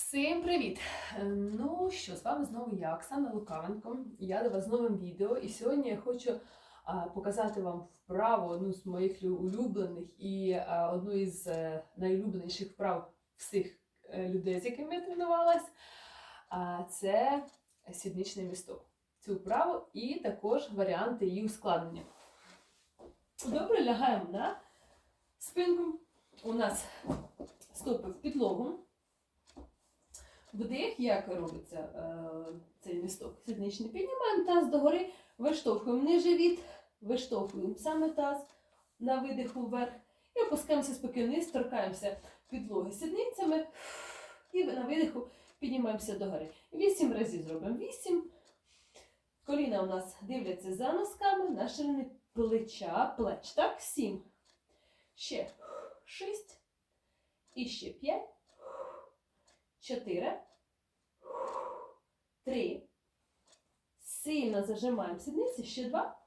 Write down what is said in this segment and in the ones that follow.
Всім привіт! Е, Ну що, з вами знову я, Оксана Лукавенко. Я до вас з новим відео. І сьогодні я хочу а, показати вам вправу, одну з моїх улюблених і а, одну із е, найулюбленіших вправ всіх е, людей, з якими я тренувалась. Це сідничний місток. Цю вправу і також варіанти її ускладнення. Добре, лягаємо на спинку. У нас стопи в підлогу. Вдих, як робиться е, цей місток сідничний, піднімаємо таз догори, виштовхуємо не живіт, виштовхуємо саме таз на видиху вверх і опускаємося спокійно торкаємося підлоги сідницями і на видиху піднімаємося догори. Вісім разів зробимо. Вісім. Коліна у нас дивляться за носками на ширини плеча, плеч. Так, сім. Ще шість. І ще п'ять. Чотири. Три. Сильно зажимаємо сідниці. Ще два.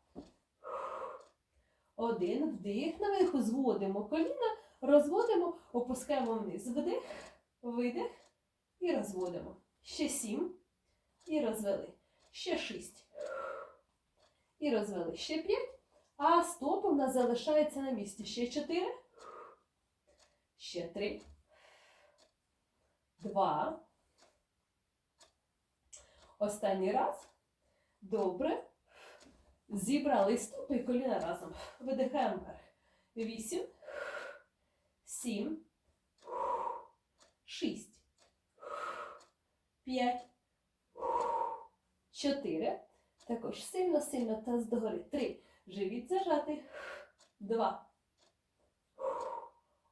Один. Вдих. На видиху зводимо коліна, розводимо, опускаємо вниз. Вдих, видих і розводимо. Ще сім. І розвели. Ще шість. І розвели. Ще п'ять. А стопи в нас залишаються на місці. Ще чотири. Ще три. Два. Останній раз. Добре. Зібрали стопи і коліна разом. Видихаємо вверх. Вісім. Сім. Шість. П'ять. Чотири. Також сильно-сильно таз догори. Три. Живіт зажати. Два.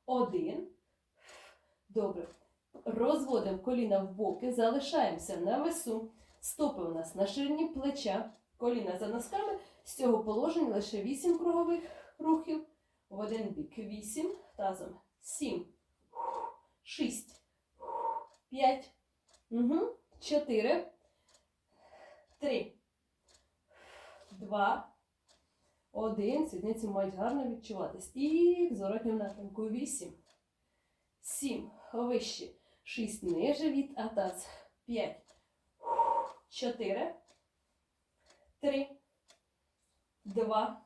Один. Добре. Розводимо коліна в боки, залишаємося на весу. Стопи у нас на ширині плеча, коліна за носками. З цього положення лише 8 кругових рухів. В один бік 8, тазом 7, 6, 5, угу. 4, 3, 2, 1. Сідниці мають гарно відчуватись. І в зворотньому напрямку 8, 7, вище. 6 не живіт, а таз. 5, 4, 3, 2,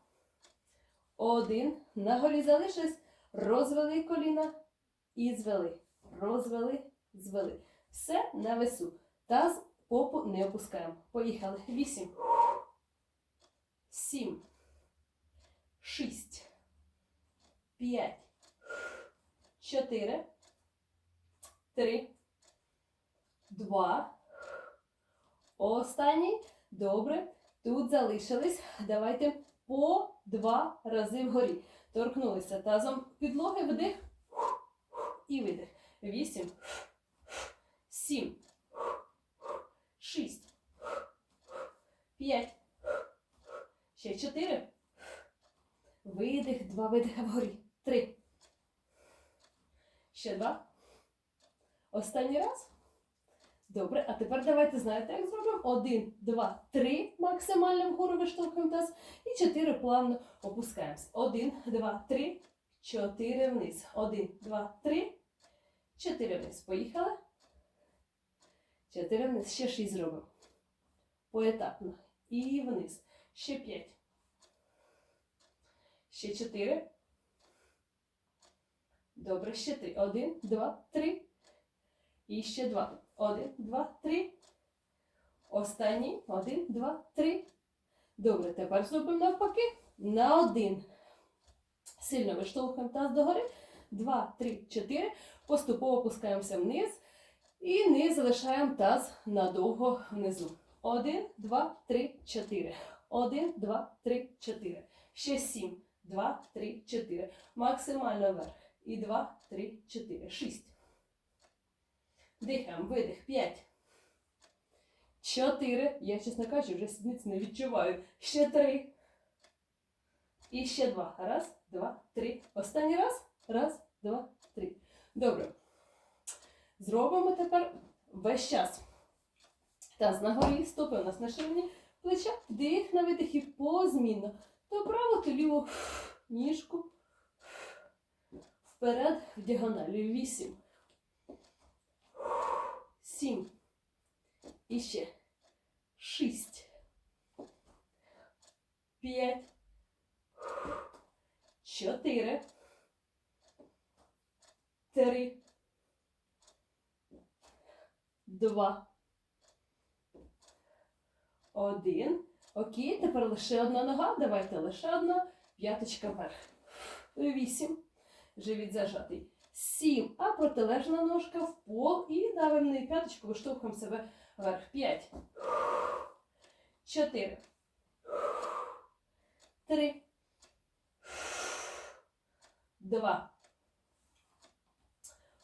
1. Нагорі залишились. Розвели коліна і звели. Розвели, звели. Все на весу. Таз, попу не опускаємо. Поїхали. 8, 7, 6, 5, 4, Три. Два. Останній. Добре. Тут залишились. Давайте по два рази вгорі. Торкнулися тазом підлоги, вдих і видих. Вісім. Сім. Шість. П'ять. Ще чотири. Видих. Два видиха вгорі. Три. Ще два. Останній раз. Добре, а тепер давайте знаєте, як зробимо. Один, два, три. Максимально вгору виштовхуємо таз. І чотири плавно опускаємось. Один, два, три, чотири вниз. Один, два, три, чотири вниз. Поїхали. Чотири вниз. Ще шість зробимо. Поетапно. І вниз. Ще п'ять. Ще чотири. Добре, ще три. Один, два, три. І ще два. Один, два, три. Останній. Один, два, три. Добре, тепер зробимо навпаки. На один. Сильно виштовхуємо таз догори. Два, три, чотири. Поступово опускаємося вниз. І не залишаємо таз надовго внизу. Один, два, три, чотири. Один, два, три, чотири. Ще сім. Два, три, чотири. Максимально вверх. І два, три, чотири. Шість. Дихаємо, видих. П'ять. Чотири. Я, чесно кажучи, вже сідниць не відчуваю. Ще три. І ще два. Раз, два, три. Останній раз. Раз, два, три. Добре. Зробимо тепер весь час. Таз на горі, стопи у нас на ширині плеча. Дих на видих і позмінно. То праву, то ліву ніжку. Вперед в діагоналі. Вісім. І ще. Шість. П'ять. Чотири. Три. Два. Один. Окей, тепер лише одна нога. Давайте лише одна. П'яточка вверх. Вісім. Живіт зажатий. Сім. А протилежна ножка в пол. І давимо на п'яточку, виштовхуємо себе вверх. П'ять. Чотири. Три. Два.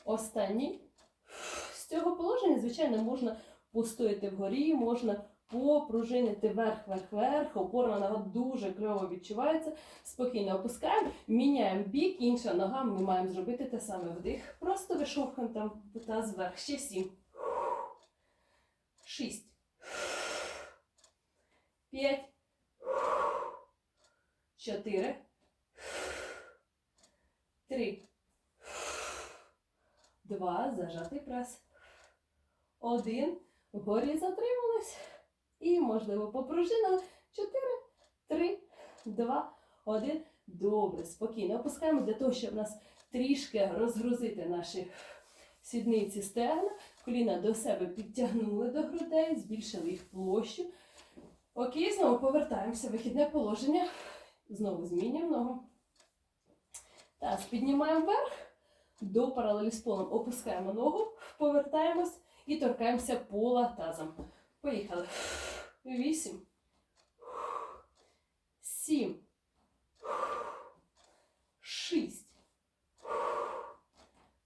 Останній. З цього положення, звичайно, можна постояти вгорі, можна попружинити вверх. Опорна нога дуже кльово відчувається. Спокійно опускаємо, міняємо бік, інша нога. Ми маємо зробити те саме вдих. Просто вишовхуємо там таз вверх. Ще сім. Шість. П'ять. Чотири. Три. Два. Зажатий прес. Один. Вгорі затримались. І, можливо, попружинили. Чотири, три, два, один. Добре, спокійно опускаємо для того, щоб нас трішки розгрузити наші сідниці стегна. Коліна до себе підтягнули до грудей, збільшили їх площу. Окей, знову повертаємося вихідне положення. Знову змінюємо ногу. Таз піднімаємо вверх до паралелі з полом. Опускаємо ногу, повертаємось і торкаємося пола тазом. Поїхали. Вісім. Сім. Шість.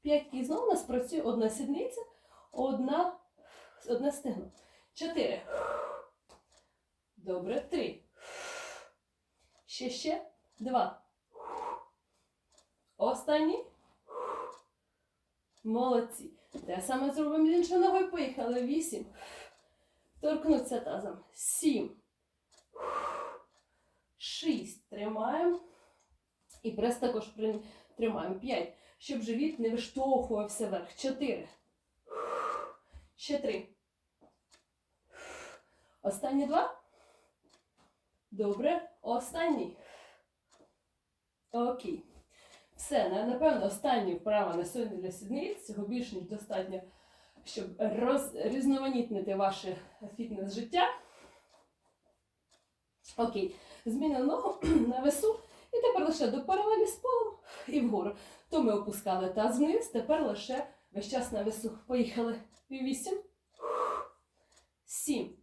П'ять. І знову у нас працює одна сідниця, одна, одне стегно. Чотири. Добре. Три. Ще ще. Два. Останній. Молодці. Те саме зробимо з іншою ногою. Поїхали. Вісім. Торкнуться тазом. Сім. Шість. Тримаємо. І прес також тримаємо. П'ять. Щоб живіт не виштовхувався вверх. Чотири. Ще три. Останні два. Добре. Останній. Окей. Все, напевно, останні вправа на сьогодні для сідниць. Цього більш ніж достатньо, щоб роз, різноманітнити ваше фітнес-життя. Окей. Змінили ногу на весу. І тепер лише до паралелі з полом і вгору. То ми опускали таз вниз, тепер лише весь час на весу. Поїхали. Вісім. Сім.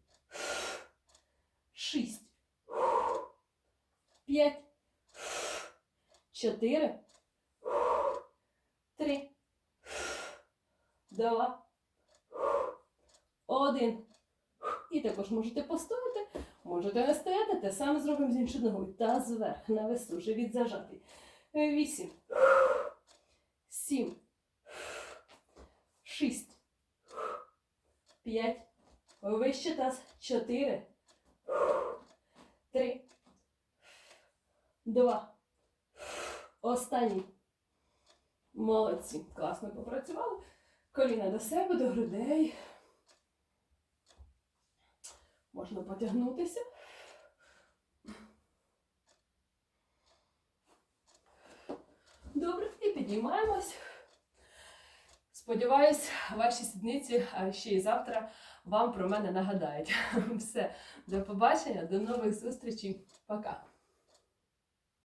Шість. П'ять. Чотири. Три. Два. Один. І також можете постояти, можете не стояти, те саме зробимо з іншою ногою. Таз вверх, на весу, живіт зажатий. Вісім. Сім. Шість. П'ять. Вище таз. Чотири. Три. Два. Останній. Молодці. Класно попрацювали. Коліна до себе, до грудей. Можна потягнутися. Добре, і підіймаємось. Сподіваюсь, ваші сідниці ще й завтра вам про мене нагадають. Все, до побачення, до нових зустрічей. Пока.